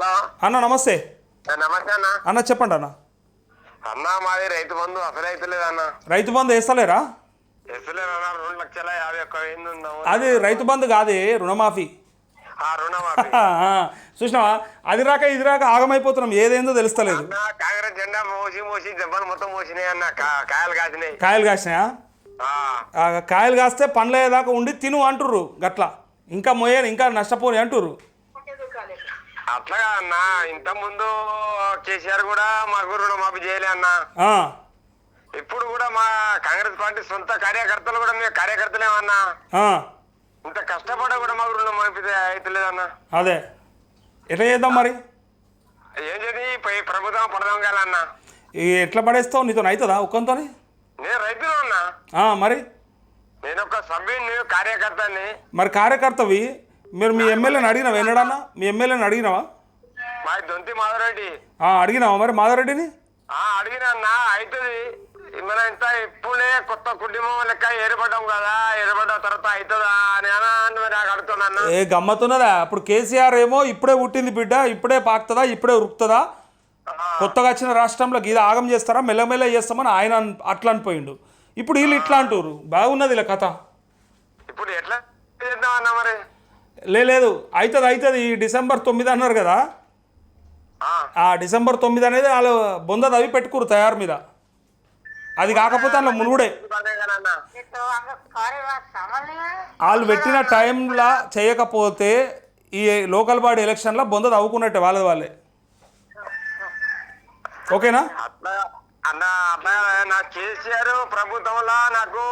Hello. అన్న నమస్తే. నమస్తే అన్న. అన్న చెప్పండి అన్న. అన్న మాది రైతు బంధు అసలు లేదన్న. రైతు బంధు వేస్తలేరా? అది రైతు బంధు కాదే రుణమాఫీ. చూసినావా? అది రాక ఇది రాక ఆగమైపోతున్నాం ఏదేందో తెలుస్తలేదు. అన్న కాంగ్రెస్ జెండా మోసి మోసి దెబ్బలు మొత్తం మోసినాయి అన్న కాయలు కాసినాయి. కాయలు కాసినాయా? కాయలు కాస్తే పండ్లు అయ్యేదాకా ఉండి తిను అంటుర్రు గట్ల. ఇంకా మోయని ఇంకా నష్టపోని అంటుర్రు. అట్లాగా అన్న. ఇంత ముందు కేసీఆర్ కూడా మాకు రుణమాఫీ చేయలే అన్న. ఇప్పుడు కూడా మా కాంగ్రెస్ పార్టీ సొంత కార్యకర్తలు కూడా మేము కార్యకర్తలేమన్నా ఇంత కష్టపడ కూడా మాకు రుణమాఫీ అయితలేదన్న అదే. ఎట్లా చేద్దాం మరి? ఏం చేసి ప్రభుత్వం పడదాం కాలన్న ఈ ఎట్లా పడేస్తావు? నీతో అవుతుందా ఒక్కంతో నేను రైతులు అన్నా. మరి? నేను ఒక సభ్యుని కార్యకర్తని. మరి కార్యకర్తవి? మీరు మీ ఎమ్మెల్యేని అడిగినావా? ఎన్నడన్నా? మీ ఎమ్మెల్యేని అడిగినావా? మా దొంతి మాధవరెడ్డి. ఆ, అడిగినావా మరి మాధవరెడ్డిని? ఆ అడిగినా అన్న అవుతుంది మన ఇంత ఇప్పుడే కొత్త కుటుంబం లెక్క ఏర్పడ్డాం కదా ఏర్పడ్డ తర్వాత అవుతుందా అని అని నాకు అడుగుతున్నా ఏ గమ్మత్తున్నదా? ఇప్పుడు కేసీఆర్ ఏమో ఇప్పుడే పుట్టింది బిడ్డ ఇప్పుడే పాకుతుందా ఇప్పుడే ఉరుకుతుందా? కొత్తగా వచ్చిన రాష్ట్రంలో గీద ఆగం చేస్తారా? మెల్లమెల్ల చేస్తామని ఆయన అన్- అట్లా అనిపోయిండు. ఇప్పుడు వీళ్ళు ఇట్లా అంటారు బాగున్నది ఇలా కథ. ఇప్పుడు ఎట్లా చేద్దాం అన్న మరి? లేదు అవుతుంది అవుతుంది ఈ డిసెంబర్ తొమ్మిది అన్నారు కదా? ఆ. డిసెంబర్ తొమ్మిది అనేది వాళ్ళు బొంద అవి పెట్టుకురు తయారు మీద. అది కాకపోతే అందులో మునుగుడే. వాళ్ళు పెట్టిన టైంలా చేయకపోతే ఈ లోకల్ బాడీ ఎలక్షన్లో బొందదు అవ్వుకున్నట్టే వాళ్ళది వాళ్ళే. ఓకేనా? అన్న అబ్బాయి నా కేసీఆర్ ప్రభుత్వంలో నాకు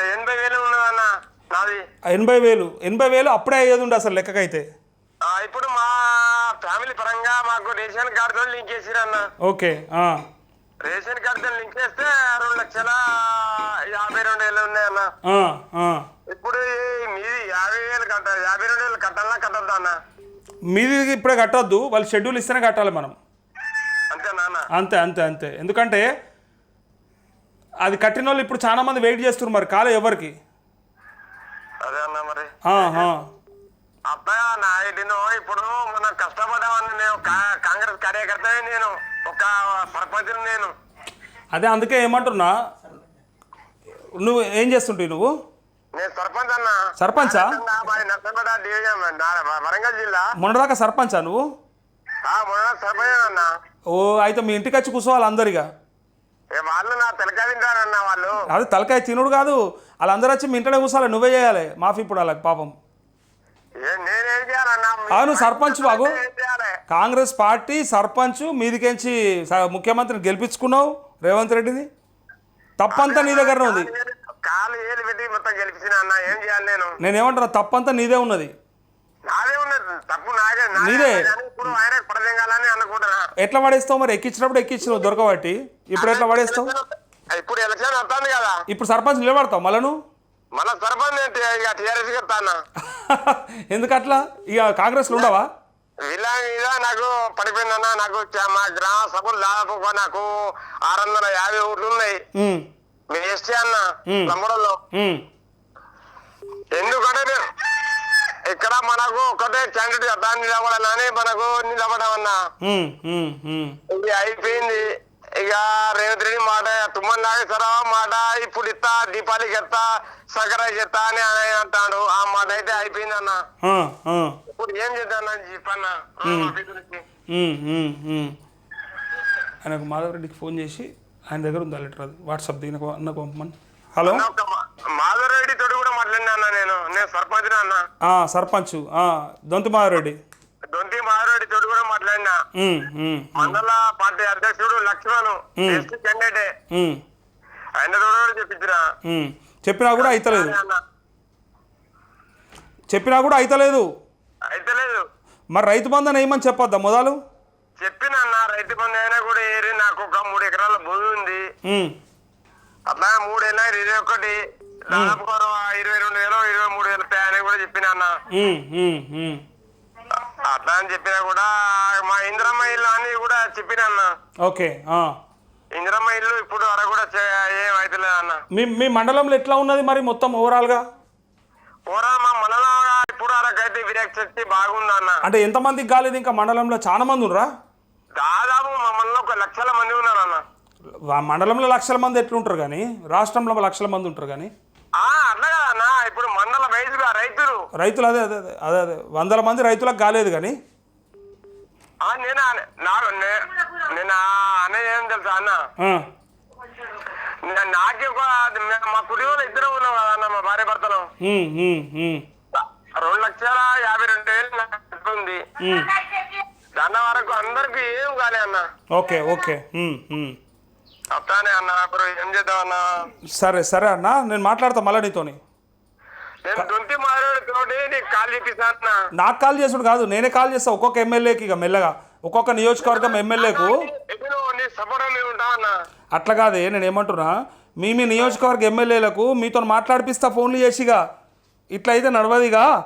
ఎనభై వేలు ఉన్నదన్నా. ఎనభై వేలు. ఎనభై వేలు అప్పుడే అయ్యేది ఉండే అసలు లెక్కకైతే. ఇప్పుడు మా ఫ్యామిలీ పరంగా మాకు రేషన్ కార్డుతో లింక్ చేసిరన్న ఓకే ఆ. రేషన్ కార్డుతో లింక్ చేస్తే రెండు లక్షల యాభై రెండు వేలు ఉన్నాయన్న ఆ, ఆ. ఇప్పుడు మీది యాభై వేలు కట్టాలి యాభై రెండు వేలు కట్టాలా కట్టద్దా అన్న? మీది ఇప్పుడే కట్టొద్దు వాళ్ళు షెడ్యూల్ ఇస్తేనే కట్టాలి మనం. అంతే నాన్న. అంతే అంతే అంతే. ఎందుకంటే అది కట్టిన వాళ్ళు ఇప్పుడు చాలా మంది వెయిట్ చేస్తున్నారు మరి కాలే ఎవరికి. ఆ. అబ్బాయి నాయుడును ఇప్పుడు మనం కష్టపడ్డామని నేను కాంగ్రెస్ కార్యకర్తనే నేను ఒక సర్పంచ్ నేను. అదే అందుకే ఏమంటున్నా? నువ్వు ఏం చేస్తుంటావు నువ్వు? నేను సర్పంచ్ అన్న. సర్పంచా? నర్సంపేట డివిజన్ నా- వరంగల్ జిల్లా. మొన్నదాకా సర్పంచా నువ్వు? మొన్న సర్పంచ్ అన్న. ఓ అయితే మీ ఇంటికి వచ్చి కూర్చోవాలి అందరిగా. వాళ్ళు నా తింటారన్న వాళ్ళు. అది తలకాయ తినుడు కాదు. వాళ్ళందరూ వచ్చి మీ ఇంట్లోనే కూర్చోవాలి నువ్వే చేయాలి. మాఫీ ఇప్పుడు వాళ్ళకి పాపం. ఏ నేనేం చేయాలన్నా? అవును, సర్పంచ్ బాగు. చేయాలి? కాంగ్రెస్ పార్టీ సర్పంచ్ మీదికెంచి ముఖ్యమంత్రిని గెలిపించుకున్నావు రేవంత్ రెడ్డిని? తప్పంతా నీ దగ్గరనే ఉంది. కాలు ఏలు- కాలు ఏలు పెట్టి మొత్తం గెలిపించిన అన్న ఏం చేయాలి నేను? నేనేమంటున్నా తప్పంతా నాదే ఉన్నది. తప్పు నాదే నాదే ఇప్పుడు ఆయన పడదెంగాలని అనుకుంటున్నా ఎట్లా పడేస్తావు మరి? ఎక్కించినప్పుడు ఎక్కించినావు దొరకబట్టి. ఇప్పుడు ఎట్లా పడేస్తావు? ఇప్పుడు ఎలక్షన్ వస్తుంది కదా. ఇప్పుడు సర్పంచ్ నిలబడతావు మళ్ళా నువ్వు మన సర్పంచ్ ఏంటి? ఇక టీఆర్ఎస్ చెప్తాను ఎందుకు అట్లా ఇక కాంగ్రెస్లో ఉండవా? వీళ్ళ మీద నాకు పడిపోయిందన్న నాకు మా గ్రామ సభలు దాదాపు నాకు ఆరు వందల యాభై ఓట్లు ఉన్నాయి. మీ ఎస్టీ అన్న ఉమ్, ఎందుకంటే ఇక్కడ మనకు ఒకటే క్యాండిడేట్ దాన్ని నిలబడాలని మనకు నిలబడమన్నా. ఉమ్, ఉమ్. ఇది అయిపోయింది. ఇక రేవంత్ రెడ్డి మాట తుమ్మన్ నాగేశ్వరరావు మాట ఇప్పుడు ఇస్తా దీపావళికి ఎత్తా సంక్రాంతి ఎత్తా అని ఆయన అంటాడు. ఆ మాట అయితే అయిపోయింది అన్న. ఇప్పుడు ఏం చేద్దాం చెప్పన్న ఉమ్, ఉమ్. ఆయనకు మాధవ్ రెడ్డికి ఫోన్ చేసి ఆయన దగ్గర ఉంది లెటర్ అది? వాట్సాప్ దీనికి అన్నకు పంపమని. హలో అన్న, ఒక మా- మాధవ్ రెడ్డి తోటి కూడా మాట్లాడినా అన్న నేను నేను సర్పంచ్ అన్న. ఆ, సర్పంచ్. ఆ, దొంతి మాధవ్ రెడ్డి దొంతి మాధవ్ రెడ్డి తోటి కూడా మాట్లాడినా మండల పార్టీ అధ్యక్షుడు లక్ష్మణ్ క్యాండిడేట్ ఆయన తోటి కూడా చెప్పించినా. చెప్పినా కూడా అయితలేదు. చెప్పినా కూడా అయితలేదు. అయితే లేదు మరి రైతు బంధన ఏమని చెప్పొద్దా మొదలు? చెప్పిన అన్న రైతు బంధు అయినా కూడా ఏరి నాకు ఒక మూడు ఎకరాల భూమి ఉంది. అట్లా మూడేళ్ళ ఇరవై ఒకటి. దాదాపు ఇరవై రెండు వేలు ఇరవై మూడు వేలు అని కూడా చెప్పిన అన్న. అట్లా అని చెప్పినా కూడా మా ఇంద్రమ్మ ఇల్లు అని కూడా చెప్పిన అన్న. ఓకే. ఇంద్రమ్మ ఇల్లు ఇప్పుడు వరకు కూడా ఏం అవుతలేదు అన్న. మీ మీ మండలంలో ఎట్లా ఉన్నది మరి మొత్తం ఓవరాల్గా ఓరా మా మనలో ఇప్పుడు మూడారకు అయితే వినాయక చవితి బాగుంది అన్న. అంటే ఎంతమందికి కాలేదు ఇంకా మండలంలో? చాలా మంది ఉన్నారా? దాదాపు మమ్మల్ని ఒక లక్షల మంది ఉన్నారు అన్న. మండలంలో లక్షల మంది ఎట్లుంటారు కానీ? రాష్ట్రంలో లక్షల మంది ఉంటారు కానీ? రైతులు. రైతులు అదే అదే అదే అదే వందల మంది రైతులకు కాలేదు కానీ. ఆ, నేను నేను ఆ అనేది ఏం తెలుసా అన్న? నాకే మే- కుటుంబంలో ఇద్దరు ఉన్నాం కదా అన్న మా భార్య భర్తలు. రెండు లక్షల యాభై రెండు వేలు ఉంది ఉమ్. దాని వరకు అందరికి ఏం కాలే అన్న. Okay okay. అట్లానే అన్న ఇప్పుడు ఏం చేద్దాం అన్న? సరే సరే అన్న నేను మాట్లాడతా మళ్ళీ నీతోని నేను దొంతి మారేడు తోటి నీకు కాల్ చేసుడు కాదు నేనే కాల్ చేస్తా ఒక్కొక్క ఎమ్మెల్యేకి ఇక మెల్లగా. ఒక్కొక్క నియోజకవర్గం ఎమ్మెల్యేకు. అట్లా కాదే నేను ఏమంటున్నా? మీ మీ నియోజకవర్గ ఎమ్మెల్యేలకు మీతో మాట్లాడిపిస్తా ఫోన్లు చేసిగా. ఇట్లా అయితే నడవదిగా.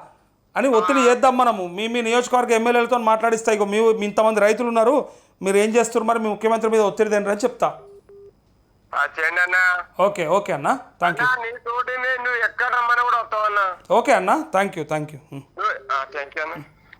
అని ఒత్తిడి చేద్దాం మనము. మీ మీ నియోజకవర్గ ఎమ్మెల్యేలతో మాట్లాడిస్తా ఇగో మీ ఇంతమంది రైతులు ఉన్నారు. మీరు ఏం చేస్తున్నారు? మరి మీ ముఖ్యమంత్రి మీద ఒత్తిడి తినరు అని చెప్తా. ఓకే ఓకే అన్న. థ్యాంక్ యూ నీ తోటి నేను ఎక్కడ రమ్మని కూడా వస్తావు అన్న. ఓకే అన్న thank you thank you thank you అన్న.